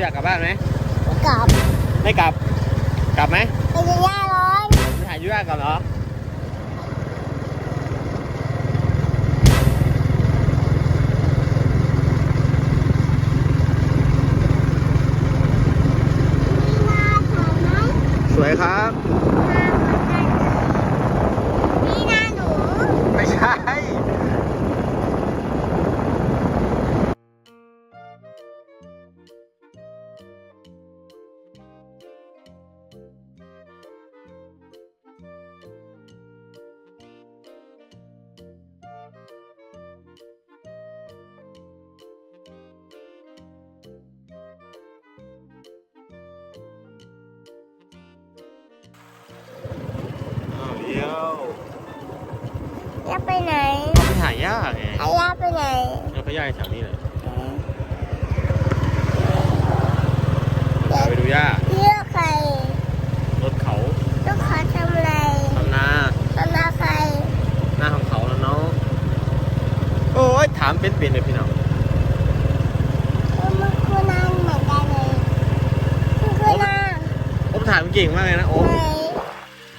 อยากกลับบ้านไหมกลับ ไม่กลับ กลับไหมไปจะย่าร้อนไปหายุยาก่อนเหรอ ย่าไปไหนเอาไปหาย่าไงไอ้ย่าไปไหนเราก็ย่าแถวนี้เลยเดี๋ยวไปดูย่าเลือกใครรถเขาลูกค้าทำอะไรทำนาทำนาใครหน้าของเขาแล้วเนาะโอ้ยถามเป็นเป็นเลยพี่น้องเออมันคือนาเหมือนกันเลยมันคือนาโอ๊บถามเก่งมากเลยนะโอ๊บไหน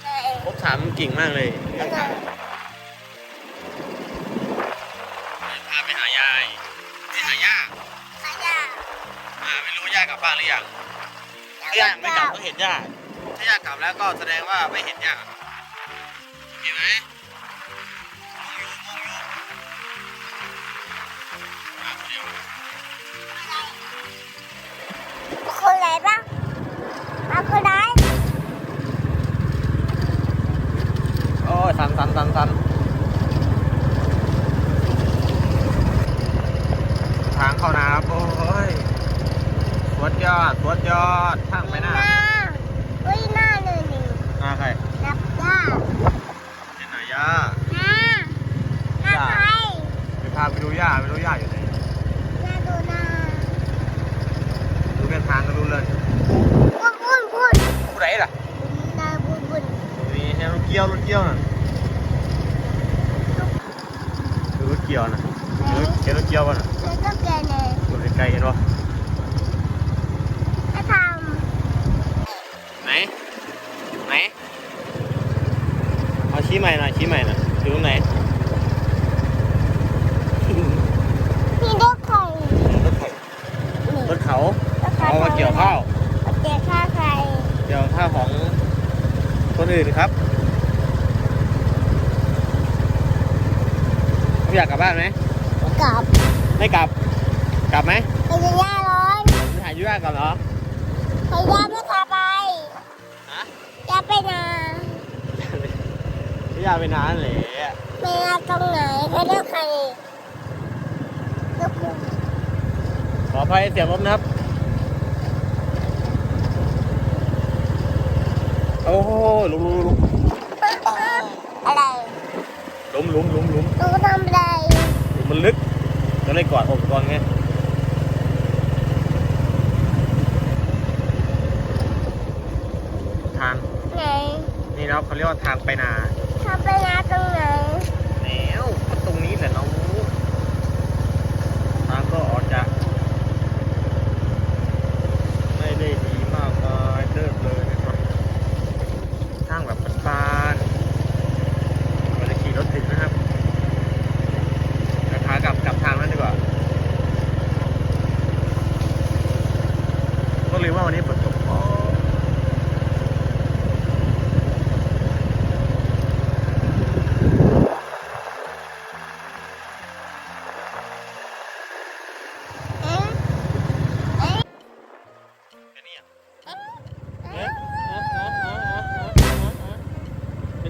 ไหนโอ๊บถามเก่งมากเลย พาไปหายายไปหาย่าขยะอ่าไม่รู้ว่าย่ากลับบ้านหรือยังถ้าย่ายังไม่กลับก็เห็นย่าถ้าย่ากลับแล้วก็แสดงว่าไม่เห็นย่าเห็นไหมงงอยู่งงอยู่อะเดี๋ยวคนไหนบ้างเอาคนไหนโอ้ยสันสันสันสันทางเข้านาครับโอ้ยสวดยอ ดสวดยอดทางไปหน้าหน้าเฮ้ยหน้าเลยนี่หน้าใครนับย่าเห็นไหนย่าหน้าหน้าใครไปพาไปดูย่าไปดูย่าอยู่ไหนหน้าดูหน้าดูเป็นทางก็รู้เลยบุญบุญบุญผู้ใดล่ะหน้าบุญบุญนี่เห็นรถเกี่ยวรถเกี่ยวน่ะดูรถเกี่ยวน่ะเห็นเห็นรถเกี่ยวป่ะน่ะเธอก็แกเลยดูไกลๆเห็นป่ะ ถ้าท ไหนไหนเอาชี้ใหม่หน่อยชี้ใหม่หน่อยดูตรงไหนำนี่ลูกไข่รถไถนี่รถเขาลูกไข่เอามาเกี่ยวข้าวเอาเกี่ยวข้าวไข่เกี่ยวข้าวของคนอื่นครับอยากกลับบ้านไหมกลับ ไม่กลับ กลับไหมไปจะย่าร้อนไปหายุยาก่อนเหรอไปย่า ยาไปนานเลยไปนาตรงไหนไปเลือกใครลูกบุญขออภัยเสียงรถนะครับ โอ้โหลุมลุมลุมอะไรลุมลุมลุมลุมลูกทำอะไร มันลึกก็เลยกอดอกก่อนไงทาง ไหน นี่นะ ครับเขาเรียกว่าทางไปนา ทำไปนาตรงไหน แล้วก็ตรงนี้แหละเรา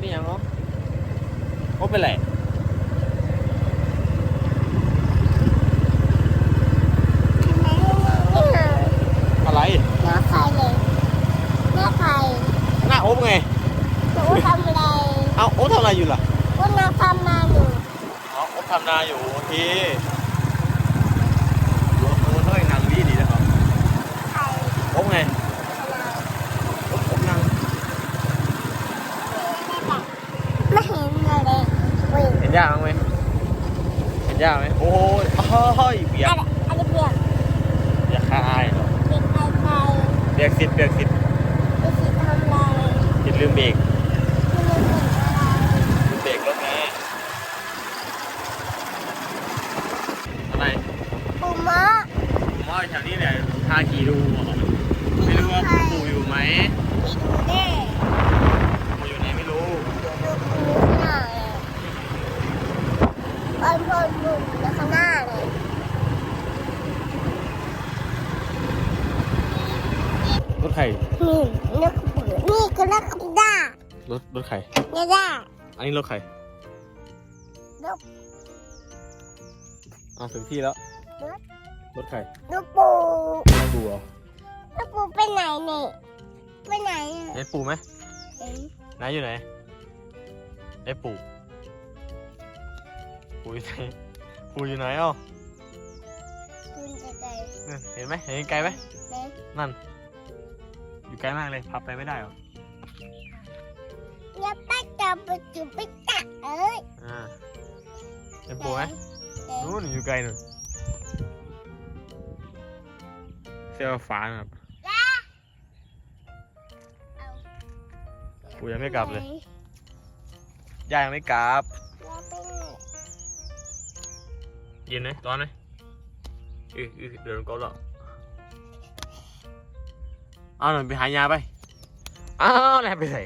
เป็นยังเหรอโอ้เป็นไรนี่ไงอะไรหน้าใครเลยหน้าใครหน้าโอ๊บไงหนูทำอะไรเอาโอ๊บทำอะไรอยู่ล่ะคุณนาทำนาอยู่อ๋อโอ๊บทำนาอยู่โอเคโอ๊บโอ๊บเท่าไหร่นางดีดีนะครับใครโอ๊บไง ทำนา โอ๊บโอ๊บนาง ไม่เห็นเลยวิ่ง เห็ นยากไหมเห็นยากไหมโอ้ยโอ้ยเปียกอะไรอะไรเปียกอย่าคายเหรอเปียกอะไรรียกสิทธิ์เรียกสิทธิ์ไอ้สีทำอะไรสิทธิ์ลืมเบรก ที่มันเป็นอะไร ลืมเบรกรถนะอะไร ปูมะ ผมว่าแถวนี้แหละทากี่รูเหรอไม่รู้ว่าปู่อยู่ไหม ไปดูได้ ปู่อยู่ไหนไม่รู้ ดูดูปูข้างหน้าเลยบอลบอลบุกแล้วข้างหน้าเลย ร ถใครนี่นักบุกนี่ก็นักด้ารถรถใครเนี่ยด้าอันนี้รถใครนกอะถึงที่แล้ว รถรถใครนกปูปู่เหรอนกปูไปไหนเนี่ยไปไหนอะไหนปู่ไหมเห็นไหนอยู่ไหนไหนปู่ปู่อยู่ไหนปู่อยู่ไหนเอ้าคุณจะไกลเนี่ยเห็นไหมเห็นไกลไหมไหนนั่นอยู่ ไกลมากเลย พับไปไม่ได้หรออย่าไปจับไปจุบไปตักเอ้ยอ่าเป็นปู่ไหมไหนนู้นอยู่ไกลนู่นเสื้อฟ้าครับปู่ยังไม่กลับเลยไหนย่ายังไม่กลับอย่าไปไหนเย็นไหมร้อนไหมอืออือเดินก็แล้ว เอาหน่อยไปหายาไปอ้าวแล้วไปไหน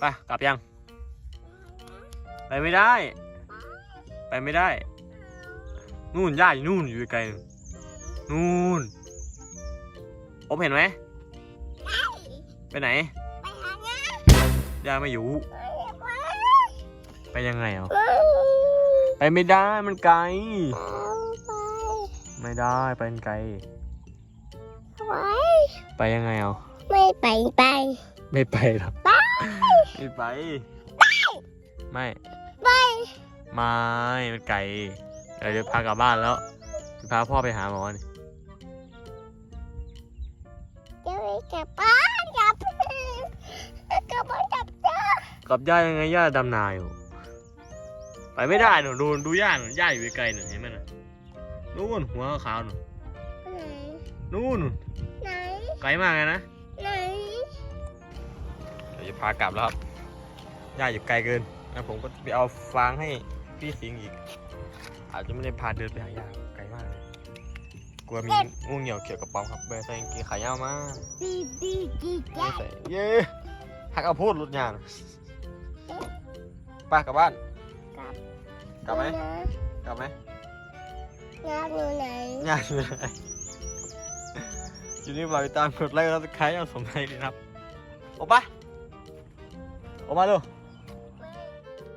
ไปกลับยัง ไปไม่ได้ ไปไม่ได้ นู่นย่าอยู่นู่นอยู่ไกลๆนู่นนู่นโอมเห็นไหมไปไหนไปหาเนี่ยย่าไม่อยู่ ไปไปยังไงอะไปไปไม่ได้มันไกลเอาไปไม่ได้ไปไกล ไปไปยังไงอะไม่ไปไป ไม่ไปหรอกไปไม่ไปไม่ไปไม่มันไกลเดี๋ยวจะพากลับบ้านแล้วจะพาพ่อไปหาหมอนี่จะไปกลับบ้านกลับกลับบ้านกลับจ้ากลับย่ายังไงย่าดำนาอยู่ไปไม่ได้หนูดูดูย่าหนูย่าอยู่ไกลหนูเห็นไหมน่ะนู่นหัวขาวๆหนูไหน นู่นไหน ไกลมากเลยนะไหน เดี๋ยวจะพากลับแล้วครับย่าอยู่ไกลเกินแล้วผมก็ไปเอาฟางให้พี่สิงห์อีก อาจจะไม่ได้พาเดินไปหาย่าไกลมากเลยกลัวมีงูเหนียวเกี่ยวกับป๋องครับเบอร์ใส่กางเกงขายาวมากบีบีกีไม่จ้าใส่เย้หักเอาพูดรุดยานไป้ากลับบ้านกลับไหมกลับไหม งานอยู่ไหน ยากเลย ทีนี้เราไปตามกดไลค์แล้วใครยังสมใจดีครับออกปะออกมาดู